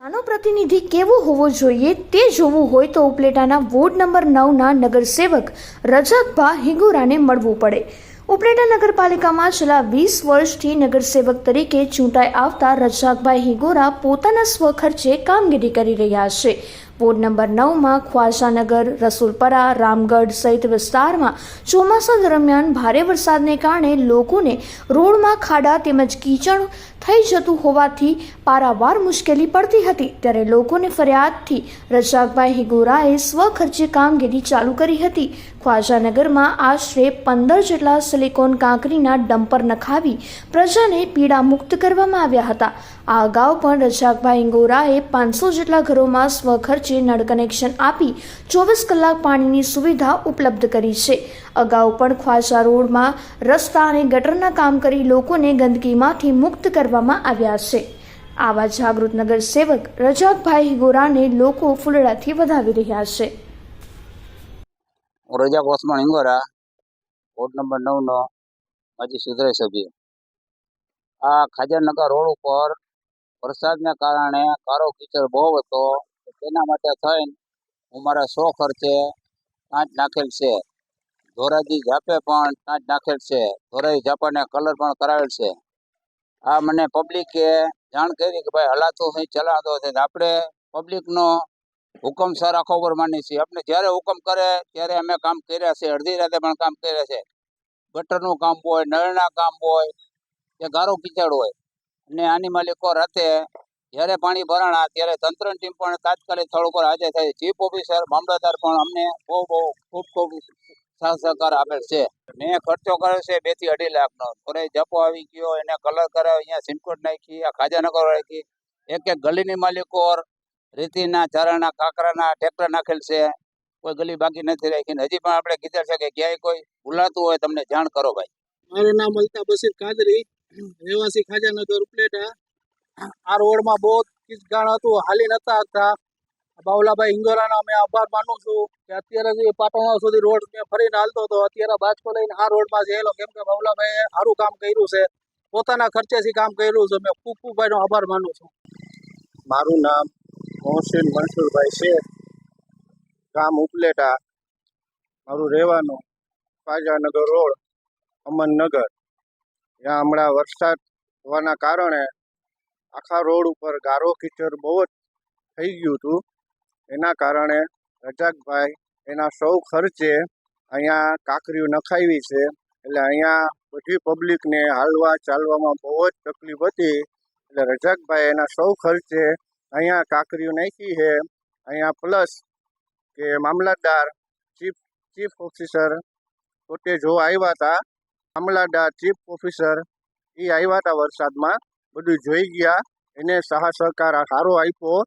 આનો પ્રતિનિધિ કેવો હોવો જોઈએ તે જોવું હોય તો ઉપલેટાના વોર્ડ નંબર નવના નગરસેવક રજકભા હિંગુરાને મળવું પડે. ઉપલેટા નગરપાલિકામાં છેલ્લા વીસ વર્ષથી નગરસેવક તરીકે ચૂંટાઈ આવતા રજાકભાઈ હિંગોરા પોતાના સ્વખર્ચે કામગીરી કરી રહ્યા છે. વોર્ડ નંબર નવમાં ખ્વાસાનગર, રસુલપરા, રામગઢ સહિત વિસ્તારમાં ચોમાસા દરમિયાન ભારે વરસાદને કારણે લોકોને રોડમાં ખાડા તેમજ કીચડ થઈ જતું હોવાથી પારાવાર મુશ્કેલી પડતી હતી. ત્યારે લોકોને ફરિયાદથી રજાકભાઈ હિગોરાએ સ્વખર્ચે કામગીરી ચાલુ કરી હતી. ખ્વાજાનગરમાં આશરે પંદર જેટલા સિલિકોન કાંકરીના ડમ્પર નખાવી પ્રજાને પીડા મુક્ત કરવામાં આવ્યા હતા. આ અગાઉ પણ રજાકભાઈ હિંગોરાએ પાંચસો જેટલા ઘરોમાં સ્વખર્ચે નળ કનેક્શન આપી ચોવીસ કલાક પાણીની સુવિધા ઉપલબ્ધ કરી છે. અગાઉ પણ ખ્વાસા રોડમાં રસ્તા અને ગટરના કામ કરી લોકોને ગંદકીમાંથી મુક્ત કરવામાં આવ્યા છે. આવા જાગૃત નગર સેવક રજાકભાઈ હિગોરાને લોકો ફૂલડાથી વધાવી રહ્યા છે. રજાક ઓસમાન હિંગોરા, વોર્ડ નંબર નવનો માજી સુધરાઈ સભ્ય. આ ખાજરનગર રોડ ઉપર વરસાદના કારણે કારો કીચડ બહુ હતો. તેના માટે થઈને હું મારા સો ખર્ચે કાંચ નાખેલ છે. ધોરાજી ઝાપે પણ કાંચ નાખેલ છે. ધોરાજી ઝાપાને કલર પણ કરાવેલ છે. આ મને પબ્લિકે જાણ કરી કે ભાઈ હલાતું અહીં ચલાતો છે આપણે પબ્લિકનો હુકમ સર આખો ઉપર માની છીએ. આપણે જ્યારે હુકમ કરે ત્યારે અમે કામ કર્યા છે. અડધી રાતે પણ કામ કર્યા છે. ગટરનું કામ હોય, નળના કામ હોય, કે ગારો કિચડ હોય. અને આની માલિકો રાતે જ્યારે પાણી ભરાણા ત્યારે તંત્રની ટીમ પણ તાત્કાલિક સ્થળ ઉપર હાજર થઈ. ચીફ ઓફિસર મામલતદાર પણ અમને બહુ બહુ ખૂબ ખૂબ સહકાર આપેલ છે. મેં ખર્ચો કર્યો છે બેથી અઢી લાખનો. થોડે જપો આવી ગયો, એને કલર કરાવ્યો અહીંયા સિમકોટ નાખી, આ ખાજાનગર રાખી એક એક ગલીની માલિકો રેતીના ચારાના કાંકરાના ટ્રેક્ટર નાખેલ છે. કોઈ ગલી બાકી નથી રાખી. હજી પણ આપણે કીધા છે કે ક્યાંય કોઈ ભૂલાતું હોય, તમને જાણ કરો ભાઈ. મારું નામ અલ્તા બસીર કાદરી. રહેવાસી ખાજાનગર ઉપલેટા. આ રોડમાં બહુ કિચગાણ હતું. હાલી નતા હતા. બાવલાભાઈ હિંગોરાનો અમે આભાર માનું છું કે અત્યારે જે સુધી રોડ મેં ફરીને હાલતો હતો. અત્યારે બાજકો લઈને આ રોડમાં જયેલો કેમ કે બાવલાભાઈએ સારું કામ કર્યું છે. પોતાના ખર્ચેથી કામ કર્યું છે. મેં ખૂબ ખૂબ ભાઈનો આભાર માનું છું. મારું નામ મોહસિન મનસુરભાઈ શેખ ગામ ઉપલેટા. મારું રહેવાનું ખાજાનગર રોડ, અમનનગર. ત્યાં હમણાં વરસાદ હોવાના કારણે આખા રોડ ઉપર ગારો કીચડ બહુ જ થઈ ગયું હતું. એના કારણે રજાકભાઈ એના સૌ ખર્ચે અહીંયા કાંકરીઓ નખાવી છે. એટલે અહીંયા બધી પબ્લિકને હાલવા ચાલવામાં બહુ જ તકલીફ હતી. એટલે રજાકભાઈ એના સૌ ખર્ચે અહીંયા કાંકરીઓ નાખી છે. અહીંયા પ્લસ કે મામલતદાર ચીફ ચીફ ઓફિસર પોતે જોવા આવ્યા હતા, મામલતદાર ચીફ ઓફિસર એ આવ્યા હતા વરસાદમાં. બધું જોઈ ગયા. એને સહા સહકાર સારો આપ્યો.